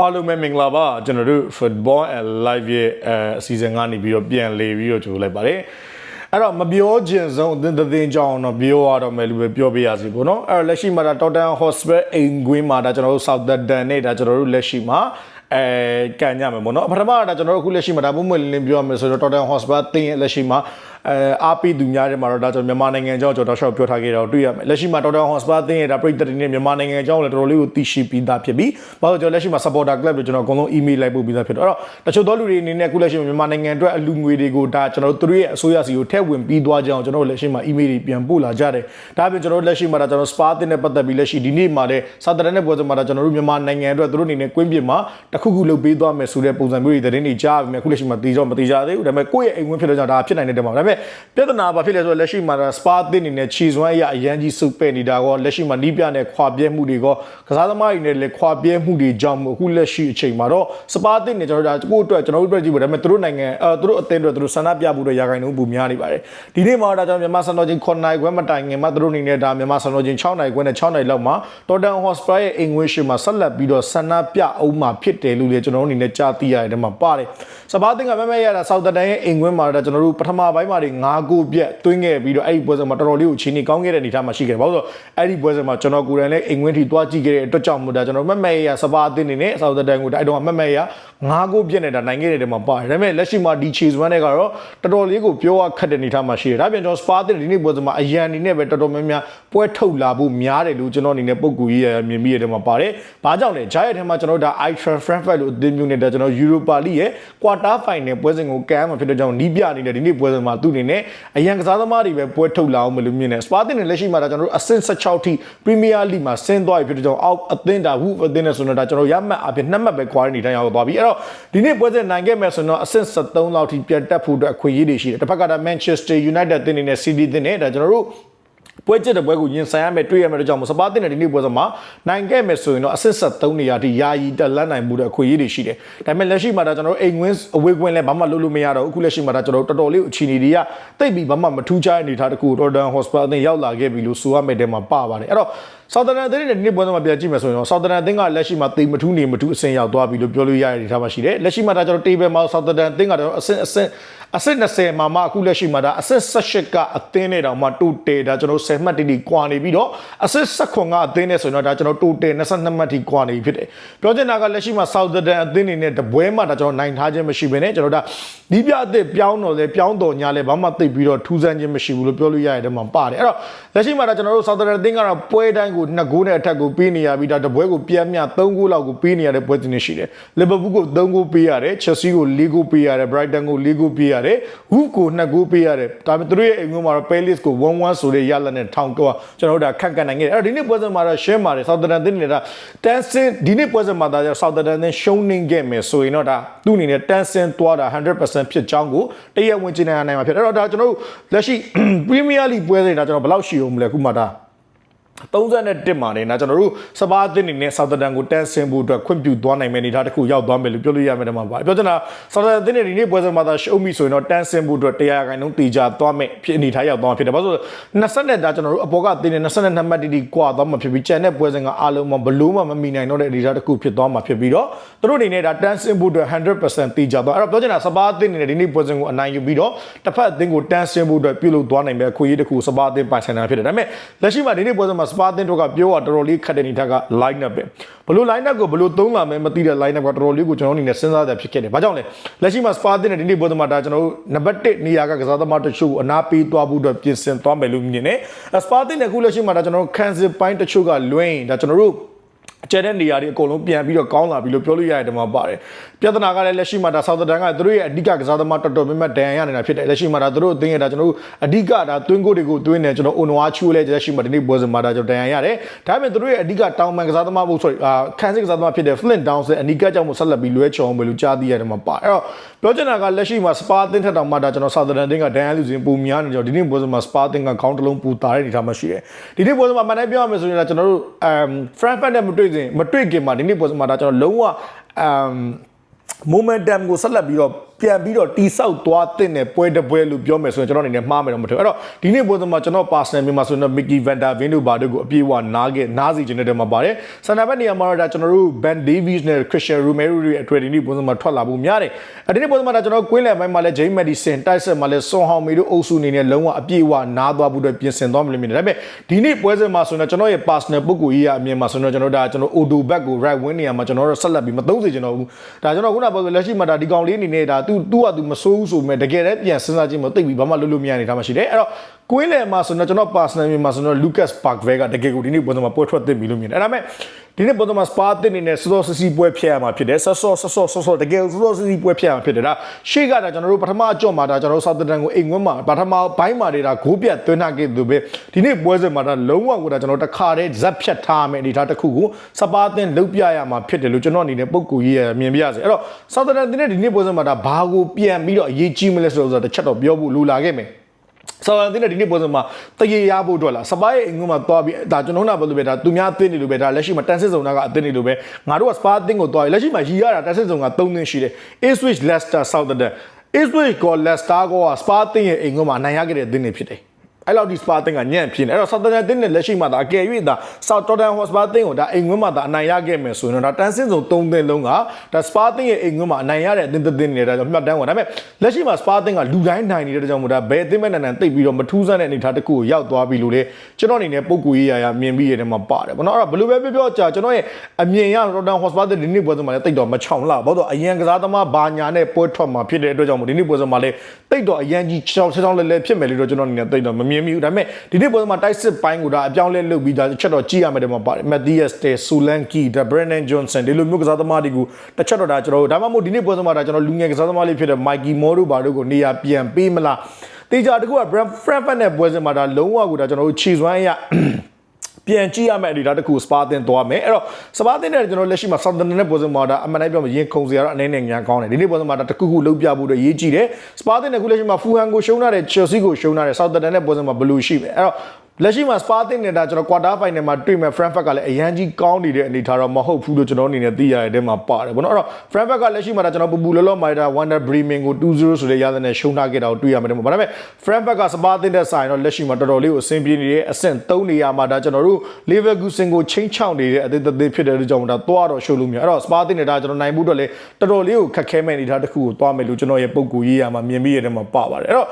အားလုံးပဲမင်္ဂလာပါကျွန်တော်တို့ Football and Live ရဲ့အဲအစီအစဉ်ကနေပြီးတော့ပြန်လေပြီးတော့ကြိုလိုက်ပါတယ်အဲ့တော့မပြောချင်ဆုံးအသင်းတစ်သင်းကြောင်းတော့ပြောရတော့မယ်လို့ပဲပြောပြရစီပေါ့နော်အဲ့တော့လက်ရှိမှာဒါ Tottenham Hotspur အိမ်ကွင်းမှာဒါကျွန်တော်တို့ Southampton နဲ့ဒါကျွန်တော်တို့လက်ရှိမှာအဲကန်ကြမယ်ပေါ့နော်ပထမကဒါကျွန်တော်တို့အခုလက်ရှိမှာဒါပုံမှန်လင်းလင်းပြောရမယ်ဆိုတော့ Tottenham Hotspur အသင်းရဲ့လက်ရှိမှာ အဲအားပေးသူများတဲ့မှာတော့ဒါကျွန်တော်မြန်မာနိုင်ငံကြောင်းကျွန်တော်တော့ရှော့ပြောထားခဲ့တော့တွေ့ရမယ်လက်ရှိမှာ Tottenham Hotspur အသင်းရဲ့ဒါပြည်သက်တွေနဲ့မြန်မာနိုင်ငံကြောင်းလည်းတော်တော်လေးကိုသိရှိပြီးသားဖြစ်ပြီးဘာလို့ကျွန်တော်လက်ရှိမှာ supporter club တွေကျွန်တော်အကုန်လုံး email လိုက်ပို့ပြီးသားဖြစ်တော့အဲ့တော့တချို့သောလူတွေအနေနဲ့အခုလက်ရှိမှာမြန်မာနိုင်ငံအတွက်အလူငွေတွေကိုဒါကျွန်တော်တို့သူတို့ရဲ့အစိုးရစီကိုထည့်ဝင်ပြီးသွားကြအောင်ကျွန်တော်တို့လက်ရှိမှာ email တွေပြန်ပို့လာကြတယ်ဒါပြင်ကျွန်တော်တို့လက်ရှိမှာဒါကျွန်တော် spa တင်နဲ့ပတ်သက်ပြီးလက်ရှိဒီနေ့မှာလည်းစာတရနဲ့ပွဲစဉ်မှာဒါကျွန်တော်တို့မြန်မာနိုင်ငံအတွက်သူတို့အနေနဲ့ကွင်းပြင်မှာတခုခုလုပ်ပေးသွားမယ်ဆိုတဲ့ပုံစံမျိုးတွေသတင်းတွေကြားပြီးမြအခုလက်ရှိမှာတီးတော့မတီးကြသေးဘူးဒါပေမဲ့ကိုယ့်ရဲ့အိမ်ဝင်ဖြစ်တဲ့ကြောင့်ဒါဖြစ်နိုင်တဲ့တမှာဒါပေမဲ့ပြဿနာဘာဖြစ်လဲဆိုတော့လက်ရှိမှာဒါ spa တင်အနေနဲ့ခြေစွမ်းအရအရန်ကြီးစုပ်ပဲ့နေတာကောလက်ရှိမှာနီးပြနဲ့ခွာပြဲမှုတွေကောကစားသမားတွေနဲ့လည်းခွာပြဲမှုတွေကြောင့်အခုလက်ရှိအချိန်မှာတော့ spa တင်နေကျွန်တော်တို့ဒါကိုယ့်အတွက်ကျွန်တော်တို့အတွက်ကြည့်ဖို့ဒါပေမဲ့သူတို့နိုင်ငံအဲသူတို့အသင်းအတွက်သူတို့ဆန္ဒပြဖို့အတွက်ရာဂိုင်နှုန်းပူများနေပါတယ်ဒီနေ့မှာဒါကျွန်တော်မြန်မာစံတော်ချိန်9နိုင်ခွဲမတိုင်ခင်မှာသူတို့အနေနဲ့ဒါမြန်မာစံတော်ချိန်6နိုင်ခွဲနဲ့6နိုင်လောက်မှာ Tottenham Hotspur ရဲ့အင်္ဂွေးရှင်မှာဆက်လက်ပြီးတော့ဆန္ဒပြအောင်မှာဖြစ်တယ်လို့လည်းကျွန်တော်တို့အနေနဲ့ကြားသိရတယ်ဒီမှာပါတယ်စပါးတင်ကမမဲရတာဆောက်တန်ရဲ့အင်္ဂွေးမှာဒါကျွန်တော်တို့ပထမပိုင်းမှာတွေ9ခုပြက်တွင်းခဲ့ပြီးတော့အဲ့ဒီပွဲစဉ်မှာတော်တော်လေးကိုချင်းနေကောင်းခဲ့တဲ့အနေအထားမှာရှိခဲ့တယ်ဘာလို့လဲဆိုတော့အဲ့ဒီပွဲစဉ်မှာကျွန်တော်ကိုယ်တိုင်လည်းအင်္ဂွေးထိသွားကြည့်ခဲ့တဲ့အတွက်ကြောင့်မို့ဒါကျွန်တော်မမဲရစပါးတင်နေနဲ့ဆောက်တန်ကိုအဲ့တော့မမဲရ9ခုပြက်နေတာနိုင်ခဲ့တဲ့တဲမှာပါတယ်ဒါပေမဲ့လက်ရှိမှာဒီချေစွမ်းတွေကတော့တော်တော်လေးကိုပြောရခက်တဲ့အနေအထားမှာရှိတယ်ဒါပြန်ကျွန်တော်စပါးတင်ဒီနေ့ပွဲစဉ်မှာအရန်အနေနဲ့ပဲတော်တော်များများပွဲထုတ်လာဖို့များတယ်လို့ကျွန်တော်အနေနဲ့ပုံကူကြီးရမြင်မိရတဲ့မှာပါတယ်ဘာကြောင့်လဲဂျာရဲ့ထဲမှာကျွန်တော်ဒါ Ultra Frankfurt လို့အသင်းမျိုးနဲ့ဒါကျွန်တော် Europa League ရဲ့ Quarter Final ပွဲစဉ်ကိုကမ်းမှာဖြစ်တဲ့ကြောင့်နီးပြအနေနဲ့ဒီနေ့ပွဲစဉ်မှာသူ့အနေနဲ့အရန်ကစားသမားတွေပဲပွဲထုတ်လာအောင်မလို့မြင်တယ်စပါးတင်နဲ့လက်ရှိမှာဒါကျွန်တော်တို့အဆင့်16ထိ Premier League မှာဆင်းသွားပြီဖြစ်တဲ့ကြောင့်အောက်အသင်းဒါဟုအသင်းနဲ့ဆိုတော့ဒါကျွန်တော်ရမှတ်အပြင်နှစ်မှတ်ပဲ quality တိုင်းရောက်သွားပြီအဲ့တော့ဒီနေ့ပွဲစဉ်နိုင်ခဲ့မယ်ဆိုတော့အဆင့်73လောက်ထိပြန်တက်ဖို့အတွက်အခွင့်အရေးတွေရှိတယ်တစ်ဖက်ကဒါ Manchester United တင်နေတဲ့ City တင်နေဒါကျွန်တော်တို့ ပွဲကျတဲ့ပွဲကိုရင်ဆိုင်ရမယ်တွေ့ရမယ်တို့ကြောင့်စပါးတင်တဲ့ဒီနေ့ပွဲစဉ်မှာနိုင်ခဲ့မယ်ဆိုရင်တော့အဆင့်73နေရာထိယာယီတက်လန်းနိုင်မှုတဲ့အခွင့်အရေးတွေရှိတယ်။ဒါပေမဲ့လက်ရှိမှာဒါကျွန်တော်တို့အိမ်ဝင်းအဝေးကွင်းလည်းဘာမှလုပ်လို့မရတော့ဘူးအခုလက်ရှိမှာဒါကျွန်တော်တို့တော်တော်လေးအခြေအနေတွေကတိတ်ပြီးဘာမှမထူးခြားတဲ့အနေအထားတစ်ခု Rotterdam Hotspur အသင်းရောက်လာခဲ့ပြီလို့ဆိုရမယ့်တဲမှာပပါတယ်။အဲ့တော့ဆောက်တန်အသင်းနဲ့ဒီနေ့ပွဲစဉ်မှာပြန်ကြည့်မယ်ဆိုရင်တော့ဆောက်တန်အသင်းကလက်ရှိမှာတိမ်မထူးနေမထူးအဆင့်ရောက်သွားပြီလို့ပြောလို့ရတဲ့အနေအထားမှာရှိတယ်။လက်ရှိမှာဒါကျွန်တော် table မှာဆောက်တန်အသင်းကတော့အဆင့်အဆင့် အဆင့်20မှာမှအခုလက်ရှိမှာဒါအဆင့်18ကအသင်းနဲ့တောင်မှတိုတယ်ဒါကျွန်တော်10မှတ်တိတိကွာနေပြီးတော့အဆင့်19ကအသင်းနဲ့ဆိုရင်တော့ဒါကျွန်တော်တိုတယ်22မှတ်ထိကွာနေပြီဖြစ်တယ်ပြောချင်တာကလက်ရှိမှာ Southampton အသင်းနေနဲ့တပွဲမှာဒါကျွန်တော်နိုင်ထားခြင်းမရှိဘဲနဲ့ကျွန်တော်ဒါဒီပြအသစ်ပြောင်းတော့လဲပြောင်းတော်ညာလဲဘာမှသိပ်ပြီးတော့ထူးဆန်းခြင်းမရှိဘူးလို့ပြောလို့ရတဲ့မှာပါတယ်အဲ့တော့လက်ရှိမှာဒါကျွန်တော်တို့ Southampton အသင်းကတော့ပွဲတိုင်းကို2ဂိုးနဲ့အထက်ကိုပေးနေရပြီးဒါတပွဲကိုပြန်မြ3ဂိုးလောက်ကိုပေးနေရတဲ့ပွဲစဉ်တွေရှိတယ် Liverpool ကို3ဂိုးပေးရတယ် Chelsea ကို4ဂိုးပေးရတယ် Brighton ကို4ဂိုးပေးရတယ် Wolves ကို2ဂိုးပေးရတယ်ဒါပေမဲ့သူတို့ရဲ့အိမ်ကွင်းမှာတော့ Palace ကို1-1ဆိုတဲ့ရလနဲ့ထောင်တော့ကျွန်တော်တို့ဒါခက်ကန်နိုင်ခဲ့တယ်အဲ့တော့ဒီနေ့ပွဲစဉ်မှာတော့ရှင်းပါတယ် Southampton အသင်းနေတာတန်းစင်ဒီနေ့ပွဲစဉ်မှာဒါကြောင့် Southampton အသင်းရှုံးနေခဲ့မယ်ဆိုရင်တော့ဒါသူ့အနေနဲ့တန်းစင်သွားတာ100%ဖြစ်ကြောင်းကိုတရက်ဝင်ကျင်းနိုင်မှာဖြစ်တယ်အဲ့တော့ဒါကျွန်တော်တို့လက်ရှိ Premier League ပွဲစဉ်ဒါကျွန်တော်ဘယ်လောက်ရှိအောင်မလဲခုမှဒါ 31မှာနေนะကျွန်တော်တို့စပါးအသင်းနေနဲ့ဆောက်တန်ကိုတန်းဆင်းဖို့အတွက်ခွင့်ပြုသွားနိုင်မယ့်အနေအထားတစ်ခုရောက်သွားမယ်လို့ပြောလို့ရမယ်တမှာပါပြောချင်တာဆောက်တန်အသင်းနေဒီနေ့ပွဲစဉ်မှာသာရှုံးပြီဆိုရင်တော့တန်းဆင်းဖို့အတွက်တရားခိုင်နှုန်းတေချာသွားမယ်ဖြစ်အနေအထားရောက်သွားမှာဖြစ်တယ်ဘာလို့လဲ20နဲ့ဒါကျွန်တော်တို့အပေါ်ကအသင်းနေ22မှတ်တိတိကွာသွားမှာဖြစ်ပြီးကျန်တဲ့ပွဲစဉ်ကအားလုံးမှာဘလို့မှမမီနိုင်တော့တဲ့အနေအထားတစ်ခုဖြစ်သွားမှာဖြစ်ပြီးတော့သူတို့အနေနဲ့ဒါတန်းဆင်းဖို့အတွက်100%တေချာသွားအဲ့တော့ပြောချင်တာစပါးအသင်းနေဒီနေ့ပွဲစဉ်ကိုအနိုင်ယူပြီးတော့တစ်ဖက်အသင်းကိုတန်းဆင်းဖို့အတွက်ပြုလုပ်သွားနိုင်မယ့်အခွင့်အရေးတစ်ခုစပါးအသင်းပိုင်ဆိုင်တာဖြစ်တယ်ဒါပေမဲ့လက်ရှိမှာဒီနေ့ပွဲစဉ်မှာစပါးအသင်းတို့ကပြောတာတော်တော်လေးခက်တဲ့အနေထားက line up ပဲဘလို့ line up ကိုဘလို့သုံးလာမယ်မသိတဲ့ line up ကတော်တော်လေးကိုကျွန်တော်အနေနဲ့စဉ်းစားရဖြစ်ခဲ့တယ်။ဘာကြောင့်လဲလက်ရှိမှာ Spa တင်တဲ့ဒီနေ့ပွဲသမားဒါကျွန်တော်တို့နံပါတ်1နေရာကကစားသမားတချို့ကိုအနာပေးသွားဖို့အတွက်ပြင်ဆင်သွားမယ်လို့မြင်တယ်။ Spa တင်တဲ့ခုလက်ရှိမှာဒါကျွန်တော်တို့ cancel ပိုင်းတချို့ကလွင်းဒါကျွန်တော်တို့ အကျတဲ့နေရာတွေအကုန်လုံးပြန်ပြီးတော့ကောင်းလာပြီလို့ပြောလို့ရတယ်ဒီမှာပါတယ်ပြဿနာကလည်းလက်ရှိမှာဒါဆောက်တန်ကသူတို့ရဲ့အဓိကကစားသမားတော်တော်များများဒဏ်ရာရနေတာဖြစ်တယ်လက်ရှိမှာဒါသူတို့အသင်းရဲ့ဒါကျွန်တော်တို့အဓိကဒါသွင်းကိုတွေကိုသွင်းနေကျွန်တော်အွန်ဝါချူလည်းလက်ရှိမှာဒီနေ့ပွဲစဉ်မှာဒါကျွန်တော်ဒဏ်ရာရတယ်ဒါပေမဲ့သူတို့ရဲ့အဓိကတောင်ပန်ကစားသမားဘုတ် sorry အာခန်းစစ်ကစားသမားဖြစ်တဲ့ Flint Downs ရဲ့အနီးကကြောင့်မဆက်လက်ပြီးလွဲချော်အောင်လို့ကြားသိရတယ်မှာပါအဲ့တော့ပြောချင်တာကလက်ရှိမှာစပါအသင်းထက်တောင်မှဒါကျွန်တော်ဆောက်တန်အသင်းကဒဏ်ရာလူစဉ်ပုံများနေကြဒီနေ့ပွဲစဉ်မှာစပါအသင်းကခေါင်းတစ်လုံးပူတာတဲ့အနေထားမှာရှိတယ်ဒီနေ့ပွဲစဉ်မှာမနိုင်ပြောရမယ်ဆိုရင်ကျွန်တော်တို့အမ် Frankfurt နဲ့မတွေ့စဉ်မတွေ့ခင်မှာဒီနေ့ပွဲစဉ်မှာဒါကျွန်တော်လုံးဝအမ် momentum ကိုဆက်လက်ပြီးတော့ ပြန်ပြီးတော့တီဆောက်သွားတဲ့နဲ့ပွဲတစ်ပွဲလို့ပြောမယ်ဆိုရင်ကျွန်တော်အနေနဲ့မှားမယ်တော့မထင်ဘူးအဲ့တော့ဒီနေ့ပွဲစဉ်မှာကျွန်တော် personal မြန်မာဆိုရင်တော့ Mickey Van Der Veen တို့ဘာတို့ကိုအပြေအဝနားခဲ့နားစီခြင်းတဲ့မှာပါတယ်ဆန်နာဘက်နေရာမှာတော့ဒါကျွန်တော်တို့ Ben Davies နဲ့ Christian Romero တွေအထွေဒီနေ့ပွဲစဉ်မှာထွက်လာဖို့များတယ်အဲ့ဒီနေ့ပွဲစဉ်မှာဒါကျွန်တော်ကွင်းလယ်ပိုင်းမှာလည်း James Madison တိုက်ဆက်မှာလည်း Son Heung-min တို့အုပ်စုအနေနဲ့လုံးဝအပြေအဝနားသွားဖို့အတွက်ပြင်ဆင်သွားမလို့မြင်တယ်ဒါပေမဲ့ဒီနေ့ပွဲစဉ်မှာဆိုရင်တော့ကျွန်တော်ရဲ့ personal ပုဂ္ဂိုလ်ကြီးရအမြင်မှာဆိုရင်တော့ကျွန်တော်ဒါကျွန်တော် Odo back ကို right wing နေရာမှာကျွန်တော်တို့ဆက်လက်ပြီးမသုံးစေချင်တော့ဘူးဒါကျွန်တော်ခုနကပြောဆိုလက်ရှိမှာဒါဒီကောင်လေးအနေနဲ့ဒါသူသူ့ဟာသူမစိုးဘူးဆိုမဲ့တကယ်တည်းပြန်စဉ်းစားကြည့်မသိပြီဘာမှလုပ်လို့မရနေတာမှရှိတယ်အဲ့တော့ကွင်းလယ်မှာဆိုတော့ကျွန်တော် personal မြင်မှာဆိုတော့ Lucas Parkvey ကတကယ်ကိုဒီနေ့ပွဲစဉ်မှာပွဲထွက်သင့်ပြီလို့မြင်တယ်အဲ့ဒါမဲ့ ဒီနေ့ပုံသမားစပါတင်နေတဲ့စောစောစီစီပွဲဖျက်ရမှာဖြစ်တယ်ဆော့ဆော့ဆော့ဆော့ဆော့ဆော့တကယ်စောစောစီစီပွဲဖျက်ရမှာဖြစ်တယ်ဒါရှေ့ကဒါကျွန်တော်တို့ပထမအကြော့မှာဒါကျွန်တော်တို့စောက်တန်ကိုအိမ်ဝင်းမှာပထမဘိုင်းမှာတွေဒါဂိုးပြတ်သွင်းနာခဲ့သူပဲဒီနေ့ပွဲစဉ်မှာဒါလုံးဝကိုဒါကျွန်တော်တခါတည်းဇက်ဖြတ်ထားမယ်အနေထားတစ်ခုကိုစပါတင်လုတ်ပြရမှာဖြစ်တယ်လို့ကျွန်တော်အနေနဲ့ပုံကူကြီးရမြင်ပြရစေအဲ့တော့စောက်တန်တင်တဲ့ဒီနေ့ပွဲစဉ်မှာဒါဘာကိုပြန်ပြီးတော့အရေးကြီးမလဲဆိုတော့တစ်ချက်တော့ပြောဖို့လိုလာခဲ့မယ် ဆောင်းတင်းတဲ့ဒီနေ့ပုံစံမှာတရေရဖို့အတွက်လားစပါးရဲ့အင်္ဂုံမှာသွားပြီးဒါကျွန်တော်တို့ကဘယ်လိုပဲဒါသူများအသင်းနေလို့ပဲဒါလက်ရှိမှာတန်စစ်စုံနာကအသင်းနေလို့ပဲငါတို့ကစပါးအသင်းကိုသွားပြီးလက်ရှိမှာရီရတာတန်စစ်စုံက3သင်းရှိတယ် Ipswich Leicester Southampton Ipswich က Leicester ကစပါးအသင်းရဲ့အင်္ဂုံမှာနိုင်ရခဲ့တဲ့အသင်းတွေဖြစ်တယ် အဲ့လောက်ဒီစပါတင်ကညံ့ဖြစ်နေအဲ့တော့ Southampton တင်းနဲ့လက်ရှိမှာဒါအကယ်၍ဒါ South Tottenham Hotspur တင်းကိုဒါအိမ်ဝင်းမှာဒါအနိုင်ရခဲ့မယ်ဆိုရင်တော့ဒါတန်ဆင်းစုံ၃သင်းလုံးကဒါစပါတင်းရဲ့အိမ်ဝင်းမှာအနိုင်ရတဲ့အသင်းတစ်သင်းနေတာကြောင့်မှတ်တမ်းပါဒါပေမဲ့လက်ရှိမှာစပါတင်းကလူတိုင်းနိုင်နေတဲ့ကြောင့်မို့ဒါဘယ်အသင်းမဲ့နိုင်နိုင်တိတ်ပြီးတော့မထူးဆန်းတဲ့အနေအထားတစ်ခုကိုရောက်သွားပြီလို့လေကျွန်တော်အနေနဲ့ပုံကူရေးရရမြင်ပြီးရတဲ့မှာပါတယ်ဘောနော်အဲ့တော့ဘယ်လိုပဲပြောပြောကြာကျွန်တော်ရဲ့အမြင်ရ Tottenham Hotspur တင်းဒီနေ့ပွဲစဉ်မှာလည်းတိတ်တော့မချောင်လာဘာလို့အရန်ကစားသမားဘာညာနဲ့ပွဲထွက်မှာဖြစ်တဲ့အတွက်ကြောင့်မို့ဒီနေ့ပွဲစဉ်မှာလည်းတိတ်တော့အရန်ကြီးချောင်းချောင်းလဲလဲဖြစ်မယ်လို့တော့ကျွန်တော်အနေနဲ့တိတ်တော့မမြင်မိဘူးဒါပေမဲ့ဒီနေ့ပွဲစဉ်မှာတိုက်စစ်ပိုင်းကိုဒါအပြောင်းလဲလုပ်ပြီးဒါချက်တော့ကြည့်ရမယ်တဲ့မှာပါတယ် Matthias Te Solanke ဒါ Brennan Johnson ဒီလိုမျိုးကစားသမားတွေကိုတစ်ချက်တော့ဒါကျွန်တော်တို့ဒါမှမဟုတ်ဒီနေ့ပွဲစဉ်မှာဒါကျွန်တော်လူငယ်ကစားသမားလေးဖြစ်တဲ့ Mikey Moore တို့ဘာတို့ကိုနေရာပြန်ပေးမလားတေချာတကူက Brent Frankfurt နဲ့ပွဲစဉ်မှာဒါလုံးဝကိုဒါကျွန်တော်တို့ခြေစွမ်းရ ပြန်ကြည့်ရမယ့်အနေအထားတစ်ခုစပါတင်သွားမယ်အဲ့တော့စပါတင်တဲ့ကျွန်တော်လက်ရှိမှာ Southampton နဲ့ပွဲစဉ်မှာဒါအမှန်တိုင်းပြောရင်ရင်ခုန်စရာတော့အနေနဲ့ညာကောင်းတယ်ဒီနေ့ပွဲစဉ်မှာဒါတစ်ခုခုလုံးပြဖို့အတွက်ရေးကြည့်တယ်စပါတင်တဲ့ခုလက်ရှိမှာ Fulham ကိုရှုံးထားတယ် Chelsea ကိုရှုံးထားတယ် Southampton နဲ့ပွဲစဉ်မှာဘယ်လိုရှိမယ်အဲ့တော့ လက်ရှိမှာ Spartan နဲ့ဒါကျွန်တော် quarter final မှာတွေ့မဲ့ Frankfurt ကလည်းအရန်ကြီးကောင်းနေတဲ့အနေထားတော့မဟုတ်ဘူးလို့ကျွန်တော်အနေနဲ့သိရတဲ့ထဲမှာပါတယ်ဗောနော်အဲ့တော့ Frankfurt ကလက်ရှိမှာဒါကျွန်တော်ပူပူလောလောမိုက်တာ Wonder Bremen ကို2-0ဆိုတဲ့ရတဲ့နဲ့ရှုံးထားခဲ့တာကိုတွေ့ရမှာတယ်ဗောဒါပေမဲ့ Frankfurt က Spartan တဲ့ဆိုင်တော့လက်ရှိမှာတော်တော်လေးကိုအဆင်ပြေနေတဲ့အဆင့်3နေရာမှာဒါကျွန်တော်တို့ Leverkusen ကိုချင်းချောင်းနေတဲ့အသေးသေးဖြစ်တဲ့အတွက်ကြောင့်ဒါသွားတော့ရှုံးလို့မရအဲ့တော့ Spartan နဲ့ဒါကျွန်တော်နိုင်မှုတော့လေတော်တော်လေးကိုခက်ခဲမဲ့အနေထားတစ်ခုကိုသွားမယ်လို့ကျွန်တော်ရဲ့ပုံကူရေးရမှာမြင်မိရတဲ့မှာပါပါတယ်အဲ့တော့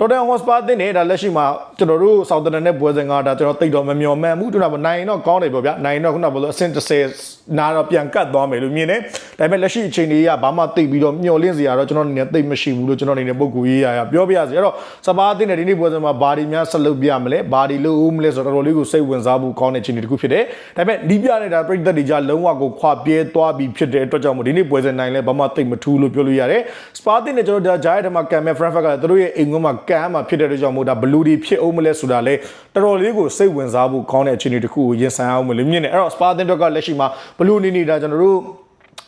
တော်တန်ဟော့စပါတင်နေတာလက်ရှိမှာကျွန်တော်တို့ဆောက်တန်နဲ့ပွဲစဉ်ကဒါကျွန်တော်တိတ်တော့မမျော်မှန်းဘူးတို့တော့နိုင်တော့ကောင်းတယ်ပေါ့ဗျာနိုင်တော့ခုနကပြောလို့အဆင့်30နာတော့ပြန်ကတ်သွားမယ်လို့မြင်တယ်ဒါပေမဲ့လက်ရှိအချိန်လေးကဘာမှတိတ်ပြီးတော့မျော်လင့်စရာတော့ကျွန်တော်အနေနဲ့တိတ်မရှိဘူးလို့ကျွန်တော်အနေနဲ့ပုံကူရေးရရပြောပြရစီအဲ့တော့စပါတင်တဲ့ဒီနေ့ပွဲစဉ်မှာဘာဒီများဆက်လုပ်ပြမလဲဘာဒီလို့ဦးမလဲဆိုတော့တော်တော်လေးကိုစိတ်ဝင်စားဖို့ကောင်းတဲ့ချိန်တစ်ခုဖြစ်တယ်ဒါပေမဲ့ဒီပြနေတာပြိသက်တွေကြလုံးဝကိုခွာပြဲသွားပြီးဖြစ်တဲ့အတွက်ကြောင့်မို့ဒီနေ့ပွဲစဉ်နိုင်လဲဘာမှတိတ်မထူးလို့ပြောလို့ရတယ်စပါတင်နဲ့ကျွန်တော်ဒါဂျားရဲ့ထဲမှာကံမဲ့ Frankfurt ကလည်းသူတို့ရဲ့အိမ်ကမှာကံမှာဖြစ်တဲ့အတွက်ကြောင့်မို့ဒါဘလူးဒီဖြစ်အောင်မလဲဆိုတာလဲတော်တော်လေးကိုစိတ်ဝင်စားဖို့ကောင်းတဲ့အခြေအနေတစ်ခုကိုရင်ဆိုင်အောင်မလို့မြင်နေအဲ့တော့စပါတင်တော့ကလက်ရှိမှာဘလူးနေနေတာကျွန်တော်တို့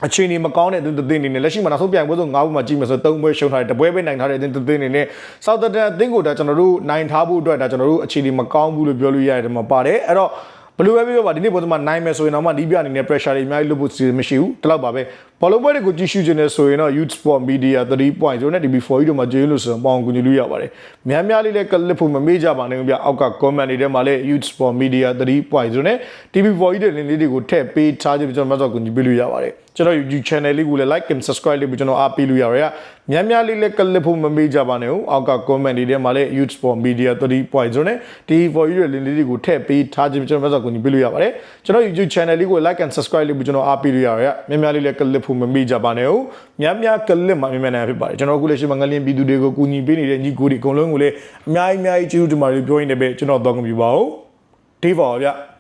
အခြေအနေမကောင်းတဲ့သူတွေနေနေလက်ရှိမှာနောက်ဆုံးပြိုင်ပွဲဆို၅ပွဲမှာကြည့်မယ်ဆို၃ပွဲရှုံးထားတယ်တပွဲပဲနိုင်ထားတဲ့သူတွေနေနေဆောက်တန်အသင်းကိုဒါကျွန်တော်တို့နိုင်ထားဖို့အတွက်ဒါကျွန်တော်တို့အခြေအနေမကောင်းဘူးလို့ပြောလို့ရတယ်မှာပါတယ်အဲ့တော့ဘယ် လိုပဲပြောပါဒီနေ့ပုံစံမှာနိုင်မယ်ဆိုရင်တော့မှဒီပြအနေနဲ့ pressure တွေအများကြီးလုပ်ဖို့မရှိဘူးတလောက်ပါပဲဘောလုံးပွဲတွေကိုကြည့်ရှုခြင်းနဲ့ဆိုရင်တော့ Youth Sport Media 3.0နဲ့ DB4 တို့မှာကျေးလို့ဆိုတော့ပေါအောင်ကူညီလို့ရပါတယ်များများလေးလည်းကလစ်ဖို့မမေ့ကြပါနဲ့ဗျအောက်က comment တွေထဲမှာလည်း Youth Sport Media 3.0နဲ့ DB4 တို့လင်းလေးတွေကိုထည့်ပေးထားခြင်းကျွန်တော်မှတော့ကူညီပေးလို့ရပါတယ်ကျွန်တော် YouTube channel လေးကိုလည်း like and subscribe လေးပြီးကျွန်တော်အားပေးလို့ရရများများလေးလည်းကလစ်ဖို့မမေ့ကြပါနဲ့အောက်က comment တွေထဲမှာလည်း Youth Sport Media 3.0နဲ့ DB4 တို့လင်းလေးတွေကိုထည့်ပေးထားခြင်းကျွန်တော်မှတော့ကူညီပေးလို့ရပါတယ်ကျွန်တော် YouTube channel လေးကို like and subscribe လေးပြီးကျွန်တော်အားပေးလို့ရရများများလေးလည်းကလစ်ဖို့မမေ့ကြပါနဲ့ဟုတ်များများကလစ်မှာမြန်မြန်နိုင်ဖြစ်ပါတယ်ကျွန်တော်အခုလည်းရှိမှငလင်းပြည်သူတွေကိုကူညီပေးနေတဲ့ညီကိုတွေအကုန်လုံးကိုလည်းအများကြီးအများကြီးကျေးဇူးတင်ပါတယ်ပြောရင်းနဲ့ပဲကျွန်တော်တော့ကွန်ပျူတာကိုဒေးပါဗျ